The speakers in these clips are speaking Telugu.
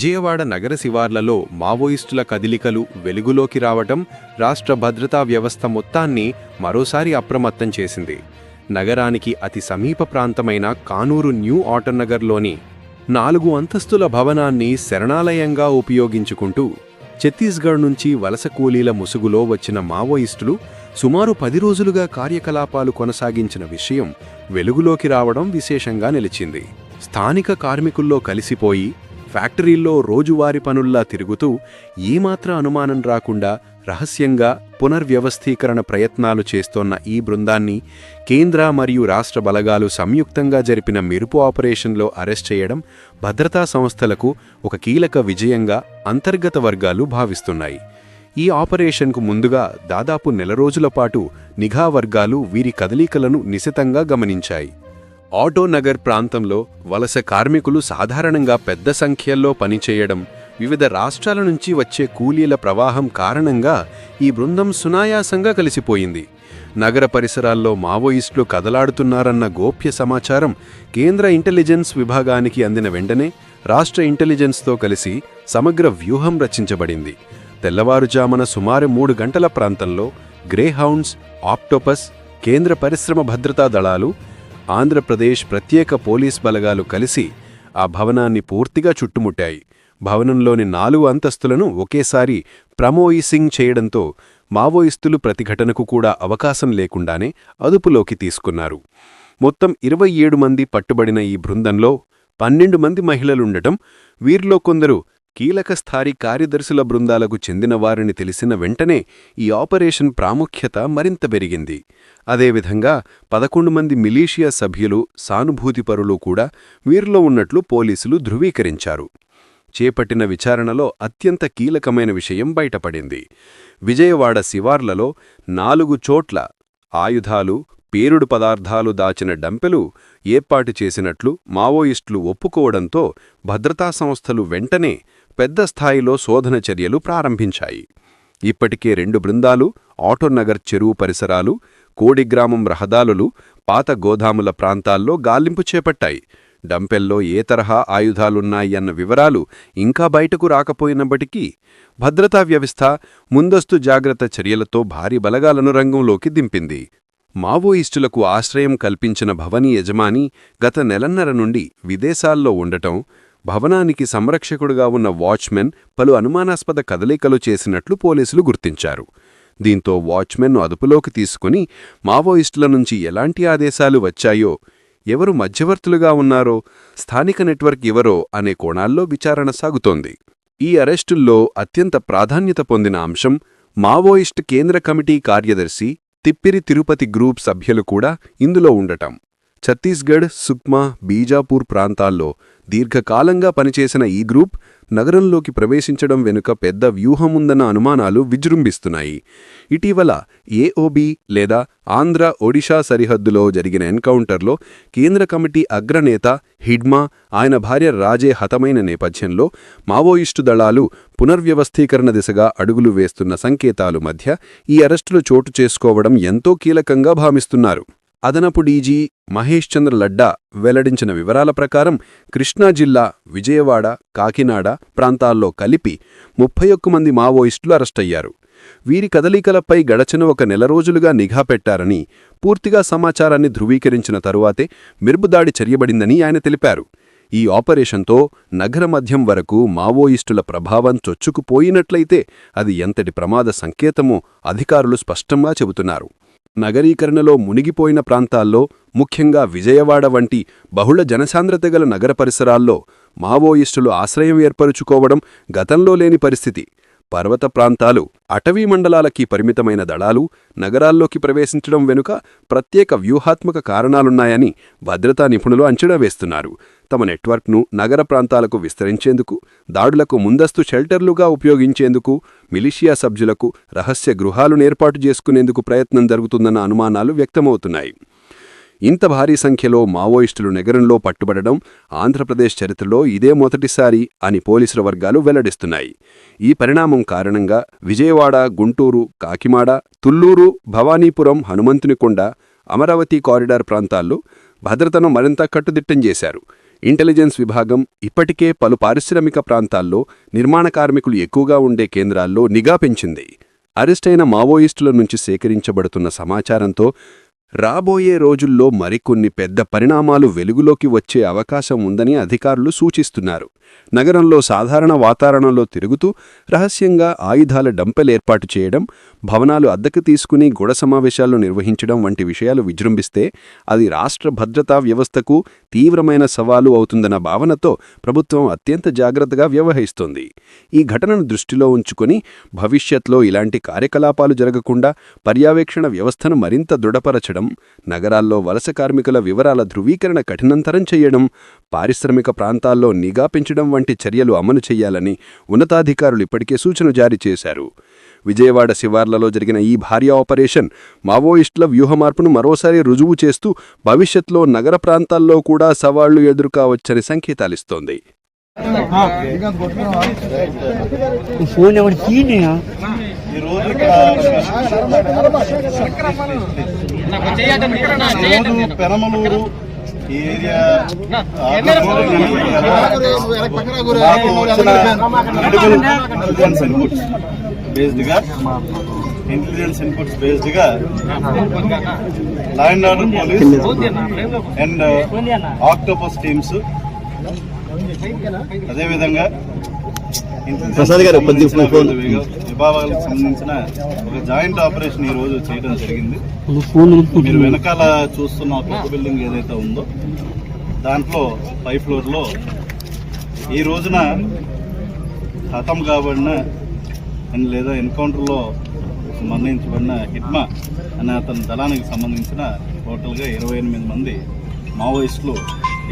విజయవాడ నగర శివార్లలో మావోయిస్టుల కదిలికలు వెలుగులోకి రావటం రాష్ట్ర భద్రతా వ్యవస్థ మొత్తాన్ని మరోసారి అప్రమత్తం చేసింది. నగరానికి అతి సమీప ప్రాంతమైన కానూరు న్యూ ఆటోనగర్లోని నాలుగు అంతస్తుల భవనాన్ని శరణాలయంగా ఉపయోగించుకుంటూ ఛత్తీస్గఢ్ నుంచి వలస కూలీల ముసుగులో వచ్చిన మావోయిస్టులు సుమారు పది రోజులుగా కార్యకలాపాలు కొనసాగించిన విషయం వెలుగులోకి రావడం విశేషంగా నిలిచింది. స్థానిక కార్మికుల్లో కలిసిపోయి ఫ్యాక్టరీల్లో రోజువారీ పనుల్లా తిరుగుతూ ఏమాత్ర అనుమానం రాకుండా రహస్యంగా పునర్వ్యవస్థీకరణ ప్రయత్నాలు చేస్తోన్న ఈ బృందాన్ని కేంద్ర మరియు రాష్ట్ర బలగాలు సంయుక్తంగా జరిపిన మెరుపు ఆపరేషన్లో అరెస్ట్ చేయడం భద్రతా సంస్థలకు ఒక కీలక విజయంగా అంతర్గత వర్గాలు భావిస్తున్నాయి. ఈ ఆపరేషన్కు ముందుగా దాదాపు నెల రోజుల పాటు నిఘా వర్గాలు వీరి కదలికలను నిశితంగా గమనించాయి. ఆటోనగర్ ప్రాంతంలో వలస కార్మికులు సాధారణంగా పెద్ద సంఖ్యల్లో పనిచేయడం వివిధ రాష్ట్రాల నుంచి వచ్చే కూలీల ప్రవాహం కారణంగా ఈ బృందం సునాయాసంగా కలిసిపోయింది. నగర పరిసరాల్లో మావోయిస్టులు కదలాడుతున్నారన్న గోప్య సమాచారం కేంద్ర ఇంటెలిజెన్స్ విభాగానికి అందిన వెంటనే రాష్ట్ర ఇంటెలిజెన్స్తో కలిసి సమగ్ర వ్యూహం రచించబడింది. తెల్లవారుజామున సుమారు మూడు గంటల ప్రాంతంలో గ్రేహౌండ్స్ ఆప్టోపస్ కేంద్ర పరిశ్రమ భద్రతా దళాలు ఆంధ్రప్రదేశ్ ప్రత్యేక పోలీస్ బలగాలు కలిసి ఆ భవనాన్ని పూర్తిగా చుట్టుముట్టాయి. భవనంలోని నాలుగు అంతస్తులను ఒకేసారి ప్రమోయిసింగ్ చేయడంతో మావోయిస్టులు ప్రతిఘటనకు కూడా అవకాశం లేకుండానే అదుపులోకి తీసుకున్నారు. మొత్తం ఇరవై ఏడు మంది పట్టుబడిన ఈ బృందంలో పన్నెండు మంది మహిళలుండటం వీరిలో కొందరు కీలక స్థాయి కార్యదర్శుల బృందాలకు చెందిన వారిని తెలిసిన వెంటనే ఈ ఆపరేషన్ ప్రాముఖ్యత మరింత పెరిగింది. అదేవిధంగా పదకొండు మంది మిలీషియా సభ్యులు సానుభూతిపరులు కూడా వీరిలో ఉన్నట్లు పోలీసులు ధృవీకరించారు. చేపట్టిన విచారణలో అత్యంత కీలకమైన విషయం బయటపడింది. విజయవాడ శివార్లలో నాలుగు చోట్ల ఆయుధాలు పేరుడు పదార్థాలు దాచిన డంపెలు ఏర్పాటు చేసినట్లు మావోయిస్టులు ఒప్పుకోవడంతో భద్రతా సంస్థలు వెంటనే పెద్ద స్థాయిలో శోధన చర్యలు ప్రారంభించాయి. ఇప్పటికే రెండు బృందాలు ఆటోనగర్ చెరువు పరిసరాలు కోడిగ్రామం రహదారులు పాత గోదాముల ప్రాంతాల్లో గాలింపు చేపట్టాయి. డంపెల్లో ఏ తరహా ఆయుధాలున్నాయన్న వివరాలు ఇంకా బయటకు రాకపోయినప్పటికీ భద్రతా వ్యవస్థ ముందస్తు జాగ్రత్త చర్యలతో భారీ బలగాలను రంగంలోకి దింపింది. మావోయిస్టులకు ఆశ్రయం కల్పించిన భవని యజమాని గత నెలన్నర నుండి విదేశాల్లో ఉండటం భవనానికి సంరక్షకుడుగా ఉన్న వాచ్మెన్ పలు అనుమానాస్పద కదలికలు చేసినట్లు పోలీసులు గుర్తించారు. దీంతో వాచ్మెన్ను అదుపులోకి తీసుకుని మావోయిస్టుల నుంచి ఎలాంటి ఆదేశాలు వచ్చాయో ఎవరు మధ్యవర్తులుగా ఉన్నారో స్థానిక నెట్వర్క్ ఎవరో అనే కోణాల్లో విచారణ సాగుతోంది. ఈ అరెస్టుల్లో అత్యంత ప్రాధాన్యత పొందిన అంశం మావోయిస్ట్ కేంద్ర కమిటీ కార్యదర్శి తిప్పిరి తిరుపతి గ్రూప్ సభ్యులు కూడా ఇందులో ఉండటం. ఛత్తీస్గఢ్ సుక్మా బీజాపూర్ ప్రాంతాల్లో దీర్ఘకాలంగా పనిచేసిన ఈ గ్రూప్ నగరంలోకి ప్రవేశించడం వెనుక పెద్ద వ్యూహముందన్న అనుమానాలు విజృంభిస్తున్నాయి. ఇటీవల ఏఓబి లేదా ఆంధ్ర ఒడిషా సరిహద్దులో జరిగిన ఎన్కౌంటర్లో కేంద్ర కమిటీ అగ్రనేత హిడ్మా ఆయన భార్య రాజే హతమైన నేపథ్యంలో మావోయిస్టు దళాలు పునర్వ్యవస్థీకరణ దిశగా అడుగులు వేస్తున్న సంకేతాలు మధ్య ఈ అరెస్టులు చోటు చేసుకోవడం ఎంతో కీలకంగా భావిస్తున్నారు. అదనపు డీజీ మహేష్ చంద్ర లడ్డా వెల్లడించిన వివరాల ప్రకారం కృష్ణా జిల్లా విజయవాడ కాకినాడ ప్రాంతాల్లో కలిపి ముప్పై ఒక్క మంది మావోయిస్టులు అరెస్టయ్యారు. వీరి కదలికలపై గడచిన ఒక నెల రోజులుగా నిఘా పెట్టారని పూర్తిగా సమాచారాన్ని ధృవీకరించిన తరువాతే మిర్బుదాడి చర్యబడిందని ఆయన తెలిపారు. ఈ ఆపరేషన్తో నగర మధ్యం వరకు మావోయిస్టుల ప్రభావం చొచ్చుకుపోయినట్లయితే అది ఎంతటి ప్రమాద సంకేతమో అధికారులు స్పష్టంగా చెబుతున్నారు. నగరీకరణలో మునిగిపోయిన ప్రాంతాల్లో ముఖ్యంగా విజయవాడ వంటి బహుళ జనసాంద్రత గల నగర పరిసరాల్లో మావోయిస్టులు ఆశ్రయం ఏర్పరుచుకోవడం గతంలో లేని పరిస్థితి. పర్వత ప్రాంతాలు అటవీ మండలాలకి పరిమితమైన దళాలు నగరాల్లోకి ప్రవేశించడం వెనుక ప్రత్యేక వ్యూహాత్మక కారణాలున్నాయని భద్రతా నిపుణులు అంచనా వేస్తున్నారు. తమ నెట్వర్క్ను నగర ప్రాంతాలకు విస్తరించేందుకు దాడులకు ముందస్తు షెల్టర్లుగా ఉపయోగించేందుకు మిలిషియా సభ్యులకు రహస్య గృహాలు ఏర్పాటు చేసుకునేందుకు ప్రయత్నం జరుగుతుందన్న అనుమానాలు వ్యక్తమవుతున్నాయి. ఇంత భారీ సంఖ్యలో మావోయిస్టులు నగరంలో పట్టుబడడం ఆంధ్రప్రదేశ్ చరిత్రలో ఇదే మొదటిసారి అని పోలీసుల వర్గాలు వెల్లడిస్తున్నాయి. ఈ పరిణామం కారణంగా విజయవాడ గుంటూరు కాకిమాడ తుల్లూరు భవానీపురం హనుమంతునికొండ అమరావతి కారిడార్ ప్రాంతాల్లో భద్రతను మరింత కట్టుదిట్టం చేశారు. ఇంటెలిజెన్స్ విభాగం ఇప్పటికే పలు పారిశ్రామిక ప్రాంతాల్లో నిర్మాణ కార్మికులు ఎక్కువగా ఉండే కేంద్రాల్లో నిఘా పెంచింది. అరెస్టైన మావోయిస్టుల నుంచి సేకరించబడుతున్న సమాచారంతో రాబోయే రోజుల్లో మరికొన్ని పెద్ద పరిణామాలు వెలుగులోకి వచ్చే అవకాశం ఉందని అధికారులు సూచిస్తున్నారు. నగరంలో సాధారణ వాతావరణంలో తిరుగుతూ రహస్యంగా ఆయుధాల డంపెల్ ఏర్పాటు చేయడం భవనాలు అద్దెకు తీసుకుని గొడ సమావేశాలు నిర్వహించడం వంటి విషయాలు విజృంభిస్తే అది రాష్ట్ర భద్రతా వ్యవస్థకు తీవ్రమైన సవాలు అవుతుందన్న భావనతో ప్రభుత్వం అత్యంత జాగ్రత్తగా వ్యవహరిస్తోంది. ఈ ఘటనను దృష్టిలో ఉంచుకొని భవిష్యత్లో ఇలాంటి కార్యకలాపాలు జరగకుండా పర్యవేక్షణ వ్యవస్థను మరింత దృఢపరచడం నగరాల్లో వలస కార్మికుల వివరాల ధృవీకరణ కఠినంతరం చేయడం పారిశ్రామిక ప్రాంతాల్లో నిఘా పెంచడం వంటి చర్యలు అమలు చేయాలని ఉన్నతాధికారులు ఇప్పటికే సూచన జారీ చేశారు. విజయవాడ శివార్లలో జరిగిన ఈ భారీ ఆపరేషన్ మావోయిస్టుల వ్యూహమార్పును మరోసారి రుజువు చేస్తూ భవిష్యత్లో నగర ప్రాంతాల్లో కూడా సవాళ్ళు ఎదుర్కావచ్చని సంకేతాలిస్తోంది. ఫోన్ ఎవరు తీయనయా ఈ Penamaluru area intelligence inputs బేస్డ్గా intelligence inputs law and order police and octopus teams అదేవిధంగా ప్రసాద్ గారు. విభాగాలకు సంబంధించిన ఒక జాయింట్ ఆపరేషన్ ఈ రోజు చేయడం జరిగింది మీరు వెనకాల చూస్తున్న కొత్త బిల్డింగ్ ఏదైతే ఉందో దాంట్లో పై ఫ్లోర్లో ఈ రోజున హతం కాబడిన లేదా ఎన్కౌంటర్లో మరణించబడిన హిట్మా అనే అతని దళానికి సంబంధించిన టోటల్గా ఇరవై ఎనిమిది మంది మావోయిస్టులు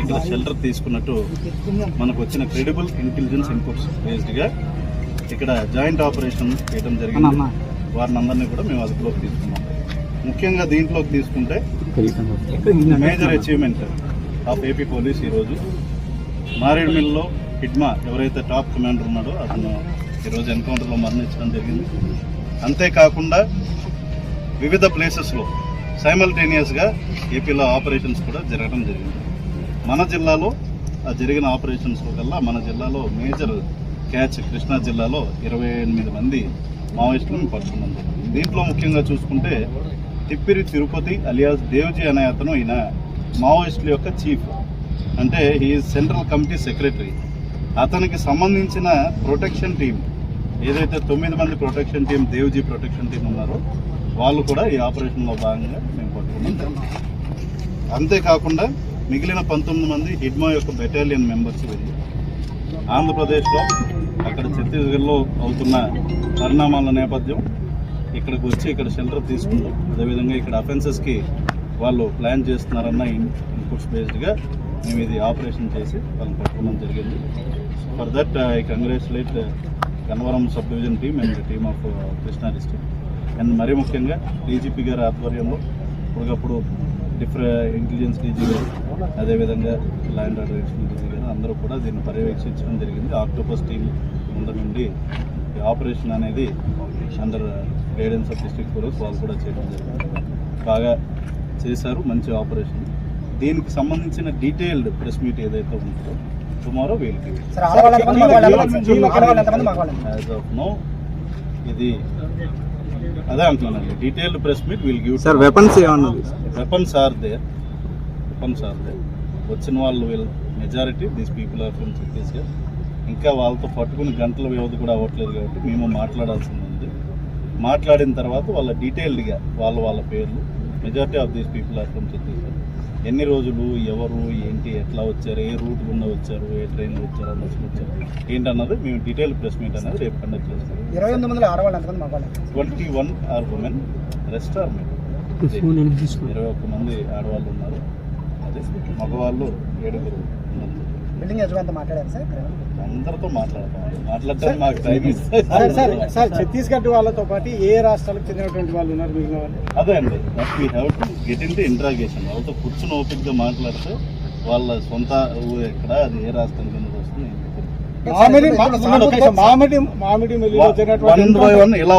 ఇక్కడ షెల్టర్ తీసుకున్నట్టు మనకు వచ్చిన క్రెడిబుల్ ఇంటెలిజెన్స్ ఇన్పుట్స్ బేస్డ్గా ఇక్కడ జాయింట్ ఆపరేషన్ చేయడం జరిగింది. వారిని అందరినీ కూడా మేము అదుపులోకి తీసుకున్నాం. ముఖ్యంగా దీంట్లోకి తీసుకుంటే major achievement of AP police ఈరోజు మారేడుమిల్లో హిడ్మా ఎవరైతే టాప్ కమాండర్ ఉన్నాడో అతను ఈరోజు ఎన్కౌంటర్లో మరణించడం జరిగింది. అంతేకాకుండా వివిధ ప్లేసెస్లో సైమల్టేనియస్గా ఏపీలో ఆపరేషన్స్ కూడా జరగడం జరిగింది. మన జిల్లాలో జరిగిన ఆపరేషన్స్ కల్లా మన జిల్లాలో మేజర్ క్యాచ్ కృష్ణా జిల్లాలో ఇరవై ఎనిమిది మంది మావోయిస్టులను పట్టుకున్నాం దీంట్లో ముఖ్యంగా చూసుకుంటే తిప్పిరి తిరుపతి అలియాస్ దేవ్జీ అనే అతను ఈయన మావోయిస్టుల యొక్క చీఫ్. అంటే ఈ సెంట్రల్ కమిటీ సెక్రటరీ. అతనికి సంబంధించిన ప్రొటెక్షన్ టీం ఏదైతే తొమ్మిది మంది protection team Devji protection team ఉన్నారో వాళ్ళు కూడా ఈ ఆపరేషన్లో భాగంగా మేము పట్టుకున్నాం అంతేకాకుండా మిగిలిన పంతొమ్మిది మంది హిడ్మా యొక్క బెటాలియన్ మెంబర్స్ వెళ్ళి ఆంధ్రప్రదేశ్లో అక్కడ ఛత్తీస్గఢ్లో అవుతున్న పరిణామాల నేపథ్యం ఇక్కడికి వచ్చి ఇక్కడ షెల్టర్ తీసుకున్నాం అదేవిధంగా ఇక్కడ అఫెన్సెస్కి వాళ్ళు ప్లాన్ చేస్తున్నారన్న ఇన్పుట్స్ బేస్డ్గా మేము ఇది ఆపరేషన్ చేసి వాళ్ళని పట్టుకోవడం జరిగింది. For that I congratulate Gannavaram sub division team and team of Krishna district and మరీ ముఖ్యంగా డీజీపీ గారి ఆధ్వర్యంలో ఇప్పటికప్పుడు డిఫరెంట్ ఇంటెలిజెన్స్ డీజీ గారు అదేవిధంగా ల్యాండ్ ఆర్డర్ డీజీ గారు అందరూ కూడా దీన్ని పర్యవేక్షించడం జరిగింది. ఆక్టోపస్ టీం ముందు నుండి ఆపరేషన్ అనేది under guidance of district police వాళ్ళు కూడా చేయడం జరిగింది. బాగా చేశారు. మంచి ఆపరేషన్ దీనికి సంబంధించిన డీటెయిల్డ్ ప్రెస్ మీట్ ఏదైతే ఉంటుందో టుమారో వీళ్ళకి ఇది అదే అంటున్నానండి detailed press meet will give sir weapons ఏమన్నా weapons are there weapons are there వచ్చిన వాళ్ళు we'll majority these people are from Chhattisgarh ఇంకా వాళ్ళతో పట్టుకుని గంటల వ్యవధి కూడా అవ్వట్లేదు కాబట్టి మేము మాట్లాడాల్సింది ఉంది. మాట్లాడిన తర్వాత వాళ్ళ డీటెయిల్డ్గా వాళ్ళ వాళ్ళ పేర్లు. Majority of these people are from Chhattisgarh ఎన్ని రోజులు ఎవరు ఏంటి ఎట్లా వచ్చారు ఏ రూట్ గుండా వచ్చారు ఏ ట్రైన్లో వచ్చారు బస్సులు వచ్చారు? ఏంటన్నది మేము డీటెయిల్ ప్రెస్ మీట్ అనేది రేపు కండక్ట్ చేస్తాం. ఇరవై ఎనిమిది మంది ఆడవాళ్ళు twenty one are women rest are men ఇరవై ఒక్క మంది ఆడవాళ్ళు ఉన్నారు. అదే మగవాళ్ళు ఏడుగురు. బిల్డింగ్ యజమానితో మాట్లాడారు సార్ అందరితో మాట్లాడతాం సార్ సార్ ఛత్తీస్గఢ్ వాళ్ళతో పాటు ఏ రాష్ట్రాలకు చెందినటువంటి వాళ్ళు ఉన్నారు మిగిలిన వాళ్ళు అదే అండి but we have to get into interrogation వాళ్ళతో కూర్చుని ఓపిక్గా మాట్లాడితే వాళ్ళ సొంత ఊరు ఎక్కడ అది ఏ రాష్ట్రం కింద వస్తుంది మామిడి మామిడి మామిడి మల్లిలో జరిగినటువంటి బై వన్ ఇలా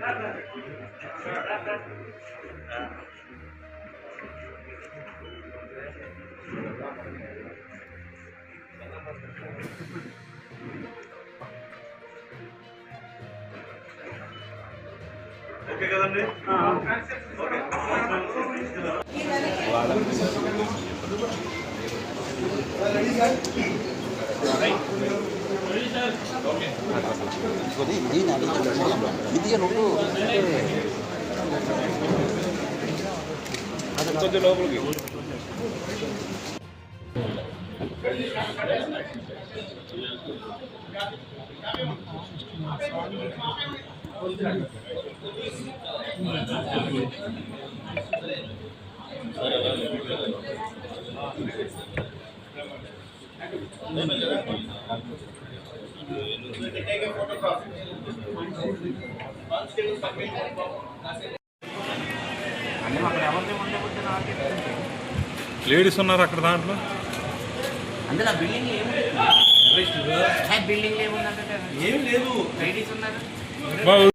సార్, వద్దామండి సార్ ఒకసారి మామిడి మల్లిలో జరిగినటువంటి ఎన్కౌంటర్ ఓకే. కదండి లేడీస్ ఉన్నారు అక్కడ దాంట్లో? అందులో బిల్డింగ్ ఏమి బిల్డింగ్ ఏముందంటే? ఏం లేదు. లేడీస్ ఉన్నారు? Valeu.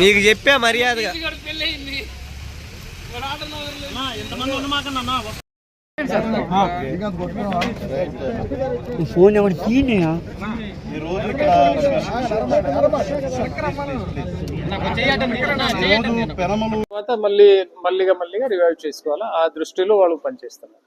మీకు చెప్పా మర్యాదగా. ఫోన్ ఎవరు తీయనయా తర్వాత మళ్ళీ మళ్ళీగా మళ్ళీగా రివైవ్ చేసుకోవాలా? ఆ దృష్టిలో వాళ్ళు పనిచేస్తున్నారు.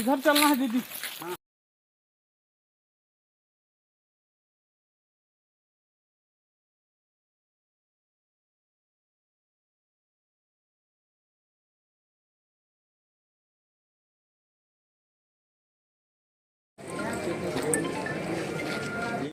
इधर चलना है दीदी।